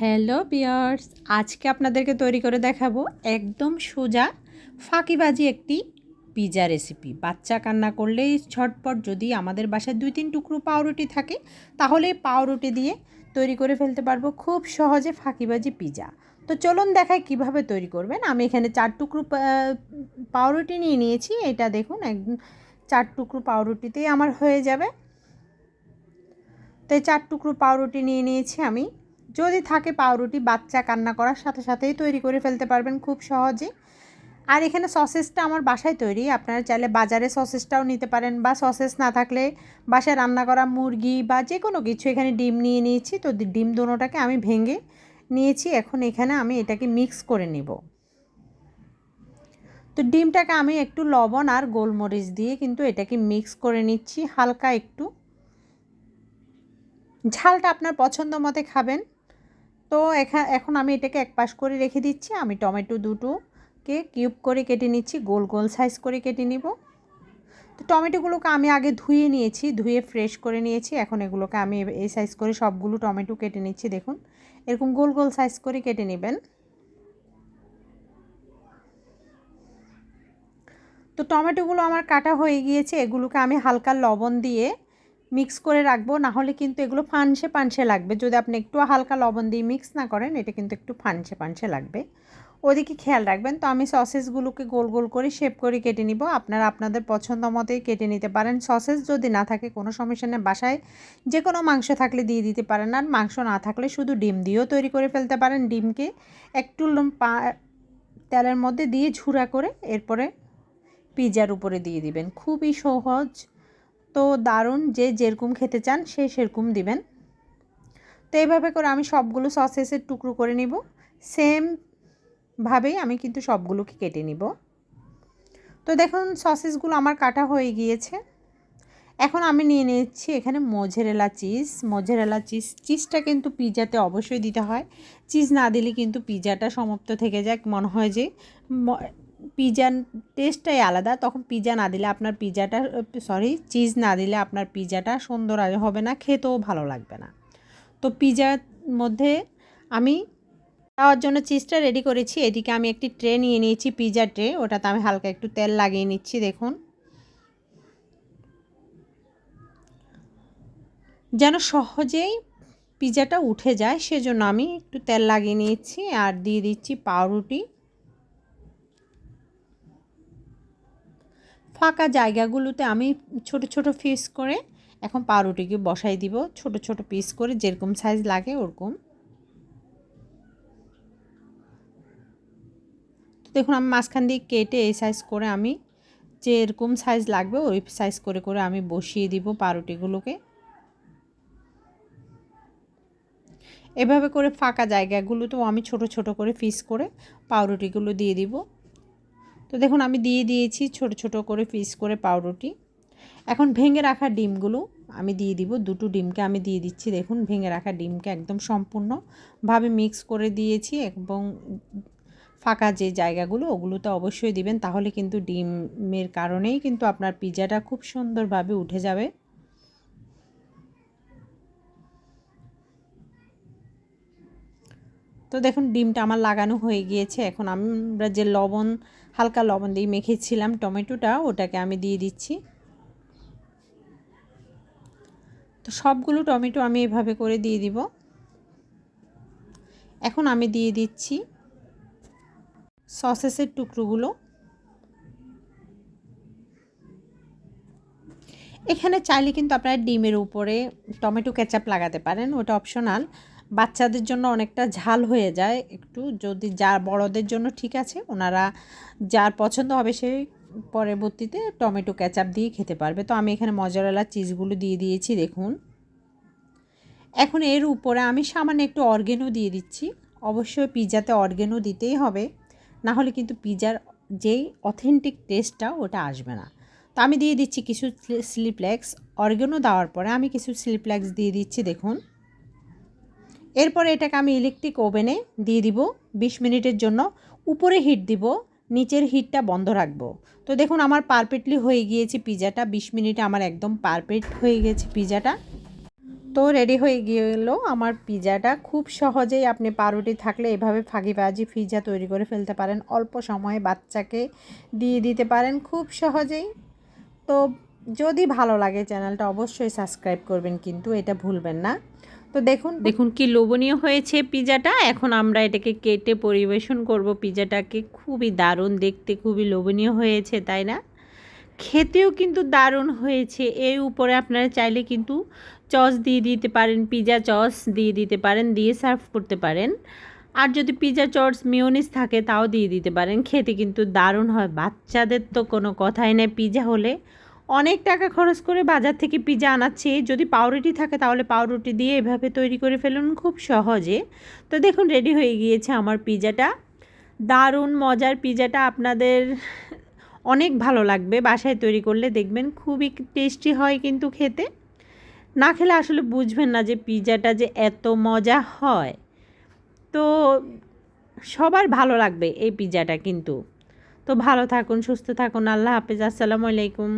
Hello বিয়ার্স, আজকে আপনাদেরকে তৈরি করে দেখাবো একদম সোজা ফাঁকিবাজি একটি পিজা রেসিপি বাচ্চা কান্না করলেই ঝটপট যদি আমাদের বাসায় দুই তিন টুকরো পাউরুটি থাকে, তাহলে পাউরুটি দিয়ে তৈরি করে ফেলতে পারব খুব সহজে ফাঁকিবাজি পিজা। তো চলুন দেখায় কীভাবে তৈরি করবেন। আমি এখানে চার টুকরো পাউরুটি নিয়ে নিয়েছি। এটা দেখুন, একদম চার টুকরো পাউরুটিতেই আমার হয়ে যাবে। তো চার টুকরো পাউরুটি নিয়ে নিয়েছি আমি। যদি থাকে পাউরুটি, বাচ্চা কান্না করার সাথে সাথেই তৈরি করে ফেলতে পারবেন খুব সহজে। আর এখানে সসেসটা আমার বাসায় তৈরি, আপনারা চাইলে বাজারে সসেসটাও নিতে পারেন বা সসেস না থাকলে বাসায় রান্না করা মুরগি বা যে কোনো কিছু, এখানে ডিম নিয়ে নিয়েছি, তো ডিম দুটোটাকে আমি ভেঙে নিয়েছি, এখন এখানে আমি এটাকে মিক্স করে নেব। তো ডিমটাকে আমি একটু লবণ আর গোলমরিচ দিয়ে কিন্তু এটাকে মিক্স করে নিচ্ছি হালকা একটু। ঝালটা আপনার পছন্দ মতে খাবেন। তো এখা, এখন আমি এটাকে এক পাশ করে রেখে দিচ্ছি। আমি টমেটো দুটোকে কিউব করে কেটে নিচ্ছি, গোল গোল সাইজ করে কেটে নিব। তো টমেটোগুলোকে আমি আগে ধুয়ে নিয়েছি, ধুয়ে ফ্রেশ করে নিয়েছি। এখন এগুলোকে আমি এই সাইজ করে সবগুলো টমেটো কেটে নিচ্ছি, দেখুন। এরকম গোল গোল সাইজ করে কেটে নেবেন। তো টমেটোগুলো আমার কাটা হয়ে গিয়েছে। এগুলোকে আমি হালকা লবণ দিয়ে মিক্স করে রাখব না হলে কিন্তু এগুলো ফানসে পানসে লাগবে। যদি আপনি একটু হালকা লবণ দিয়ে মিক্স না করেন, এটা কিন্তু একটু ফানসে পানসে লাগবে। ওদিকে খেয়াল রাখবেন, তো আমি সসেসগুলোকে গোল গোল করে শেপ করে কেটে নিব। আপনারা আপনাদের পছন্দ মতোই কেটে নিতে পারেন। সসেস যদি না থাকে, কোনো সমস্যা নেই। বাসায় যে কোনো মাংস থাকলে দিয়ে দিতে পারেন। আর মাংস না থাকলে শুধু ডিম দিয়েও তৈরি করে ফেলতে পারেন। ডিমকে একটু পা, তেলের মধ্যে দিয়ে ঝুরা করে এরপরে পিজার উপরে দিয়ে দিবেন। খুবই সহজ তো দারুণ যে যেরকম খেতে চান সে সেরকম দিবেন। তো এইভাবে করে আমি সবগুলো সসেসের টুকরো করে নিব। সেমভাবেই আমি কিন্তু সবগুলোকে কেটে নিব। তো দেখুন, সসেসগুলো আমার কাটা হয়ে গিয়েছে। এখন আমি নিয়ে নিচ্ছি এখানে মোঝেরেলা চিজ। মোঝেরেলা চিজ, চিজটা কিন্তু পিজাতে অবশ্যই দিতে হয়। চিজ না দিলে কিন্তু পিজাটা সমাপ্ত থেকে যায় মনে হয় যে পিজার টেস্টটাই আলাদা। তখন পিজা না দিলে আপনার পিজাটা সরি চিজ না দিলে আপনার পিজাটা সুন্দর হবে না, খেতেও ভালো লাগবে না। তো পিজার মধ্যে আমি খাওয়ার জন্য চিজটা রেডি করেছি। এদিকে আমি একটি ট্রে নিয়ে নিয়েছি পিজা ট্রে ওটাতে আমি হালকা একটু তেল লাগিয়ে নিচ্ছি, দেখুন। যেন সহজেই পিজাটা উঠে যায়, সেজন্য আমি একটু তেল লাগিয়ে নিয়েছি। আর দিয়ে দিচ্ছি পাউরুটি। ফাঁকা জায়গাগুলোতে আমি ছোট ছোট পিস করে এখন পাউরুটিকে বসাই দিব। ছোট ছোট পিস করে যেরকম সাইজ লাগে ওরকম। দেখুন, আমি মাঝখান দিয়ে কেটে এই সাইজ করে আমি যে এরকম সাইজ লাগবে ওই সাইজ করে করে আমি বসিয়ে দিব পাউরুটিগুলোকে। এভাবে করে ফাঁকা জায়গাগুলোতেও আমি ছোট ছোট করে পিস করে পাউরুটিগুলো দিয়ে দিব। তো দেখুন, আমি দিয়ে দিয়েছি ছোট ছোট করে পিস করে পাউরুটি। এখন ভেঙে রাখা ডিমগুলো আমি দিয়ে দিব, দুটো ডিমকে আমি দিয়ে দিচ্ছি। দেখুন, ভেঙে রাখা ডিমকে একদম সম্পূর্ণভাবে মিক্স করে দিয়েছি এবং ফাঁকা যে জায়গাগুলো ওগুলোতে অবশ্যই দিবেন। তাহলে কিন্তু ডিমের কারণেই কিন্তু আপনার পিজাটা খুব সুন্দরভাবে উঠে যাবে। তো দেখুন, ডিমটা আমার লাগানো হয়ে গিয়েছে। এখন আমরা যে লবণ হালকা লবণ দিয়ে মেখেছিলাম টমেটোটা, ওটাকে আমি দিয়ে দিচ্ছি। তো সবগুলো টমেটো আমি এভাবে করে দিয়ে দিব। এখন আমি দিয়ে দিচ্ছি সসেসের টুকরোগুলো। এখানে চাইলে কিন্তু আপনারা ডিমের উপরে টমেটো কেচাপ লাগাতে পারেন, ওটা অপশনাল। বাচ্চাদের জন্য অনেকটা ঝাল হয়ে যায়। একটু যদি যার বড়দের জন্য ঠিক আছে, ওনারা যার পছন্দ হবে সেই পরবর্তীতে টমেটো ক্যাচাপ দিয়ে খেতে পারবে। তো আমি এখানে মজারেলা চিজগুলো দিয়ে দিয়েছি, দেখুন। এখন এর উপরে আমি সামান্য একটু অর্গেনও দিয়ে দিচ্ছি। অবশ্যই পিৎজাতে অর্গেনও দিতেই হবে, না হলে কিন্তু পিৎজার যেই অথেন্টিক টেস্টটা ওটা আসবে না। তো আমি দিয়ে দিচ্ছি কিছু স্লিপলেক্স। অর্গেনও দেওয়ার পরে আমি কিছু স্লিপলেক্স দিয়ে দিচ্ছি, দেখুন। এরপরে এটাকে আমি ইলেকট্রিক ওভেনে দিয়ে দিব বিশ মিনিটের জন্য। উপরে হিট দিব, নিচের হিটটা বন্ধ রাখব। তো দেখুন, আমার পারফেক্টলি হয়ে গিয়েছে পিজাটা বিশ মিনিটে আমার একদম পারফেক্ট হয়ে গেছে পিজাটা তো রেডি হয়ে গেল আমার পিজাটা খুব সহজেই আপনি পাউরুটি থাকলে এভাবে ফাঁকি ফাঁকিবাজি পিজা তৈরি করে ফেলতে পারেন। অল্প সময়ে বাচ্চাকে দিয়ে দিতে পারেন খুব সহজেই। তো যদি ভালো লাগে চ্যানেলটা অবশ্যই সাবস্ক্রাইব করবেন, কিন্তু এটা ভুলবেন না। তো দেখুন দেখুন কি লোভনীয় হয়েছে পিজাটা। এখন আমরা এটাকে কেটে পরিবেশন করব। পিজাটাকে খুবই দারুণ, দেখতে খুবই লোভনীয় হয়েছে, তাই না? খেতেও কিন্তু দারুণ হয়েছে। এর উপরে আপনারা চাইলে কিন্তু চস দিয়ে দিতে পারেন, পিজা চস দিয়ে দিতে পারেন, দিয়ে সার্ভ করতে পারেন। আর যদি পিজা চস মিওনিস থাকে, তাও দিয়ে দিতে পারেন। খেতে কিন্তু দারুণ হয়। বাচ্চাদের তো কোনো কথাই নেই, পিজা হলে অনেক টাকা খরচ করে বাজার থেকে পিজা আনাচ্ছে যদি পাউরুটি থাকে তাহলে পাউরুটি দিয়ে এভাবে তৈরি করে ফেলুন খুব সহজে। তো দেখুন রেডি হয়ে গিয়েছে আমার পিজাটা। দারুণ মজার পিজাটা আপনাদের অনেক ভালো লাগবে। বাসায় তৈরি করলে দেখবেন খুবই টেস্টি হয় কিন্তু খেতে। না খেলে আসলে বুঝবেন না যে পিজাটা যে এত মজা হয়। তো সবার ভালো লাগবে এই পিজাটা কিন্তু। তো ভালো থাকুন, সুস্থ থাকুন। আল্লাহ হাফেজ। আসসালামু আলাইকুম।